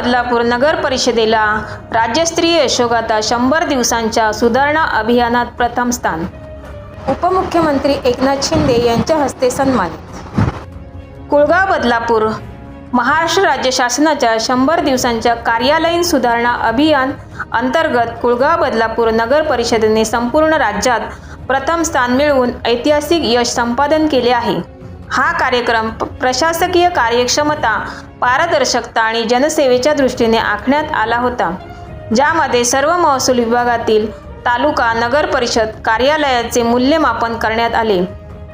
बदलापूर नगर परिषदेला राज्यस्तरीय यशोगाथा शंभर दिवसांच्या सुधारणा अभियानात प्रथम स्थान. उपमुख्यमंत्री एकनाथ शिंदे यांच्या हस्ते सन्मानित. कुळगाव बदलापूर महाराष्ट्र राज्य शासनाच्या शंभर दिवसांच्या कार्यालयीन सुधारणा अभियान अंतर्गत कुळगाव बदलापूर नगर परिषदेने संपूर्ण राज्यात प्रथम स्थान मिळवून ऐतिहासिक यश संपादन केले आहे. हा कार्यक्रम प्रशासकीय कार्यक्षमता पारदर्शकता आणि जनसेवेच्या दृष्टीने आखण्यात आला होता ज्यामध्ये सर्व महसूल विभागातील तालुका नगर परिषद कार्यालयाचे मूल्यमापन करण्यात आले.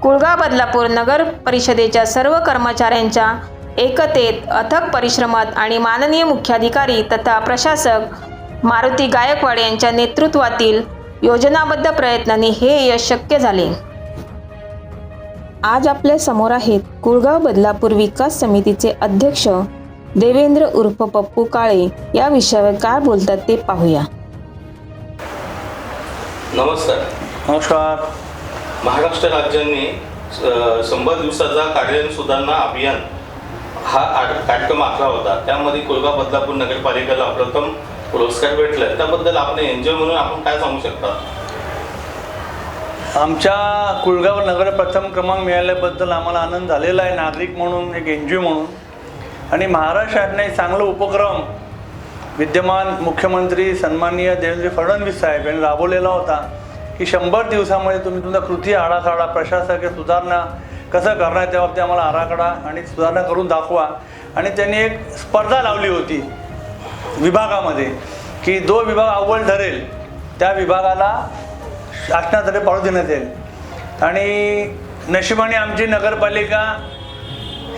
कुळगाव बदलापूर नगर परिषदेच्या सर्व कर्मचाऱ्यांच्या एकतेत अथक परिश्रमात आणि माननीय मुख्याधिकारी तथा प्रशासक मारुती गायकवाड यांच्या नेतृत्वातील योजनाबद्ध प्रयत्नांनी हे यश शक्य झाले. आज आपल्यासमोर आहेत कुळगाव बदलापूर विकास समितीचे अध्यक्ष देवेंद्र उर्फ पप्पू काळे. या विषयावर काय बोलतात ते पाहूया. नमस्कार. नमस्कार. महाराष्ट्र राज्याने शंभर दिवसाचा कार्यालयीन सुधारणा अभियान हा कार्यक्रम आखला होता. त्यामध्ये कोलगाव बदलापूर नगरपालिकेला प्रथम पुरस्कार भेटला. त्याबद्दल आपण एनजीओ म्हणून आपण काय सांगू शकता? आमच्या कुळगाव नगर प्रथम क्रमांक मिळाल्याबद्दल आम्हाला आनंद झालेला आहे. नागरिक म्हणून एक एन जी ओ म्हणून. आणि महाराष्ट्र शासनाने एक चांगला उपक्रम विद्यमान मुख्यमंत्री सन्माननीय देवेंद्र फडणवीस साहेब यांनी राबवलेला होता की शंभर दिवसामध्ये तुम्ही तुमचा कृती आराखडा प्रशासकीय सुधारणा कसं करणार त्या बाबतीत आम्हाला आराखडा आणि सुधारणा करून दाखवा. आणि त्यांनी एक स्पर्धा लावली होती विभागामध्ये की जो विभाग अव्वल ठरेल त्या विभागाला शासनातर्फे पाळू देण्यात येईल. आणि नशिबाने आमची नगरपालिका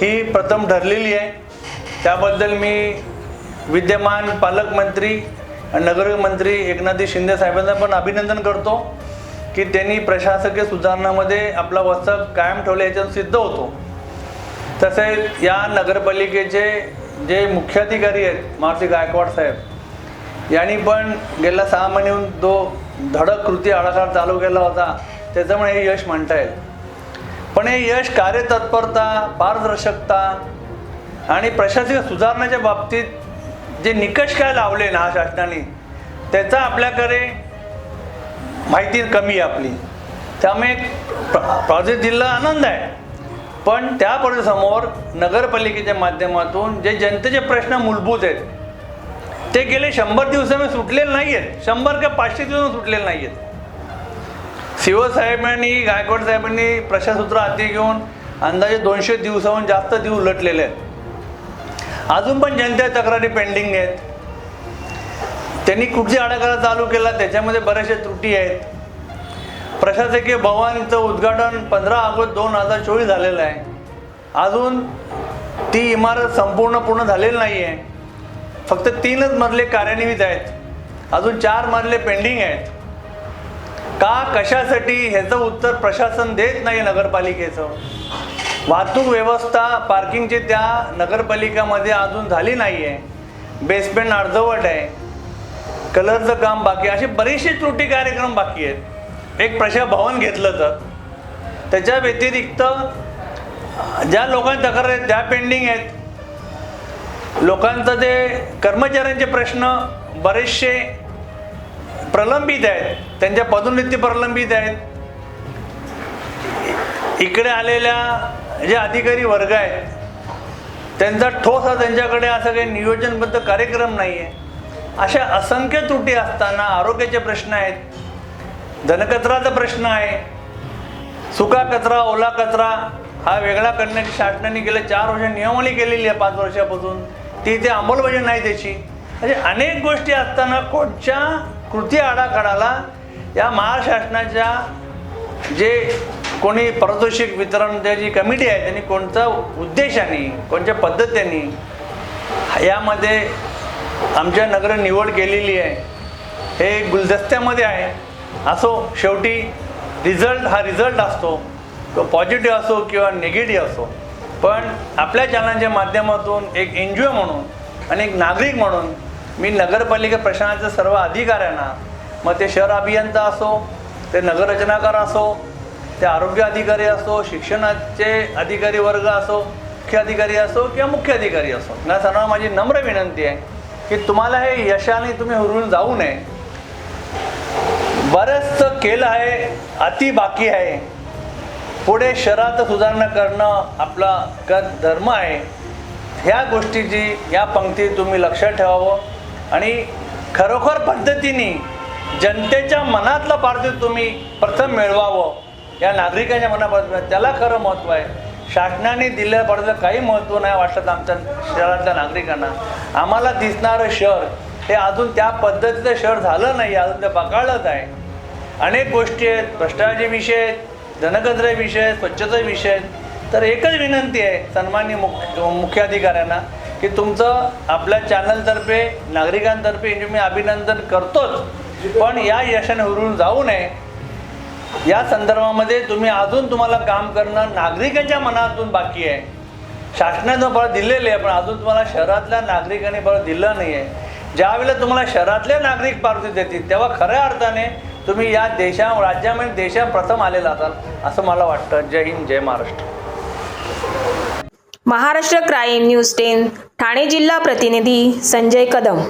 ही प्रथम ठरलेली आहे. त्याबद्दल मी विद्यमान पालकमंत्री आणि नगरमंत्री एकनाथजी शिंदे साहेबांना पण अभिनंदन करतो की त्यांनी प्रशासकीय सुधारणामध्ये आपला वचक कायम ठेवला याच्यातून सिद्ध होतो. तसेच या नगरपालिकेचे जे मुख्याधिकारी आहेत मारुती गायकवाड साहेब यांनी पण गेल्या सहा महिन्याहून तो धडक कृती आराखडा चालू केला होता. त्याच्यामुळे हे यश म्हणता येईल. पण हे यश कार्यतत्परता पारदर्शकता आणि प्रशासकीय सुधारण्याच्या बाबतीत जे निकष काय लावले ना शासनाने त्याचा आपल्याकडे माहिती कमी आहे आपली. त्यामुळे प्रोजेक्ट जिल्हा आनंद आहे. पण त्या समोर नगरपालिकेच्या माध्यमातून जे जनतेचे प्रश्न मूलभूत आहेत ते गेले शंभर दिवसामध्ये सुटलेले नाही आहेत शंभर का पाचशे दिवस सुटलेले नाही आहेत शिवसाहेबांनी गायकवाड साहेबांनी प्रशासूत्र हाती घेऊन अंदाजे दोनशे दिवसाहून जास्त दिवस उलटलेले आहेत. अजून पण जनते तक्रारी पेंडिंग आहेत. त्यांनी कुठची आडागाडा चालू केला त्याच्यामध्ये बऱ्याचशा त्रुटी आहेत. प्रशासकीय भवनचं उद्घाटन पंधरा ऑगस्ट दोन हजार चोवीस झालेलं आहे. अजून ती इमारत संपूर्ण पूर्ण झालेली नाही आहे फक्त तीनच मजले कार्यान्वित आहेत. अजून चार मजले पेंडिंग आहेत. का कशासाठी ह्याचं उत्तर प्रशासन देत नाही नगरपालिकेचं? वाहतूक व्यवस्था पार्किंगची त्या नगरपालिकामध्ये अजून झाली नाही आहे बेसमेंट अर्धवट आहे. कलरचं काम बाकी असे बरेचसे त्रुटी कार्यक्रम बाकी आहेत. एक प्रशा भवन घेतलं तर. त्याच्या व्यतिरिक्त ज्या लोकांनी तक्रार आहेत त्या पेंडिंग आहेत. लोकांचं ते कर्मचाऱ्यांचे प्रश्न बरेचसे प्रलंबित आहेत. त्यांच्या पदोन्नती प्रलंबित आहेत. इकडे आलेल्या जे अधिकारी वर्ग आहेत त्यांचा ठोस हा त्यांच्याकडे असं काही नियोजनबद्ध कार्यक्रम नाही आहे अशा असंख्य त्रुटी असताना आरोग्याचे प्रश्न आहेत धनकचराचा प्रश्न आहे सुका कचरा ओला कचरा हा वेगळा करण्याची शासनाने गेल्या चार वर्ष नियमावली केलेली आहे पाच वर्षापासून. ती ते अंमलबजावणी नाही त्याची. म्हणजे अनेक गोष्टी असताना कोणत्या कृती आराखडाला या महाशासनाच्या जे कोणी पारितोषिक वितरण जी कमिटी आहे त्यांनी कोणत्या उद्देशाने कोणत्या पद्धतीने यामध्ये आमच्या नगर निवड केलेली आहे हे गुलदस्त्यामध्ये आहे. असो शेवटी रिझल्ट हा रिझल्ट असतो तो पॉझिटिव्ह असो किंवा निगेटिव्ह असो. पण आपल्या चॅनलच्या माध्यमातून एक एन जी ओ म्हणून आणि एक नागरिक म्हणून मी नगरपालिका प्रशासनाच्या सर्व अधिकाऱ्यांना मग ते शहर अभियंता असो ते नगररचनाकार असो ते आरोग्य अधिकारी असो शिक्षणाचे अधिकारी वर्ग असो मुख्य अधिकारी असो किंवा मुख्य अधिकारी असो या सर्वांना माझी नम्र विनंती आहे की तुम्हाला हे यशाने तुम्ही हुरून जाऊ नये. बरंचसं केलं आहे अति बाकी आहे. पुढे शहरात सुधारणा करणं आपला क धर्म आहे. ह्या गोष्टीची या पंक्ती तुम्ही लक्षात ठेवावं. आणि खरोखर पद्धतीने जनतेच्या मनातलं पार्थिव तुम्ही प्रथम मिळवावं. या नागरिकांच्या मनापासून त्याला खरं महत्त्व आहे. शासनाने दिलं पडद्याला काही महत्त्व नाही वाटत आमच्या शहरातल्या नागरिकांना. आम्हाला दिसणारं शहर हे अजून त्या पद्धतीचं शहर झालं नाही अजून ते बकाळत आहे. अनेक गोष्टी आहेत भ्रष्टाचाराचे विषय आहेत धनकंद्रे विषय आहेत स्वच्छता विषय आहेत. तर एकच विनंती आहे सन्मान्य मुख्य मुख्याधिकाऱ्यांना की तुमचं आपल्या चॅनलतर्फे नागरिकांतर्फे हे मी अभिनंदन करतोच. पण या यशाने हुरून जाऊ नये. या संदर्भामध्ये तुम्ही अजून तुम्हाला काम करणं नागरिकांच्या मनातून बाकी आहे. शासनानं बळ दिलेलं आहे पण अजून तुम्हाला शहरातल्या नागरिकांनी बळ दिलं नाही आहे ज्यावेळेला तुम्हाला शहरातले नागरिक पार्टी देतील तेव्हा खऱ्या अर्थाने तुम्ही या देशा राज्यामध्ये देशा प्रथम आलेला असाल असं मला वाटतं. जय हिंद जय Maharashtra. Maharashtra crime news ten Thane जिल्हा प्रतिनिधी संजय कदम.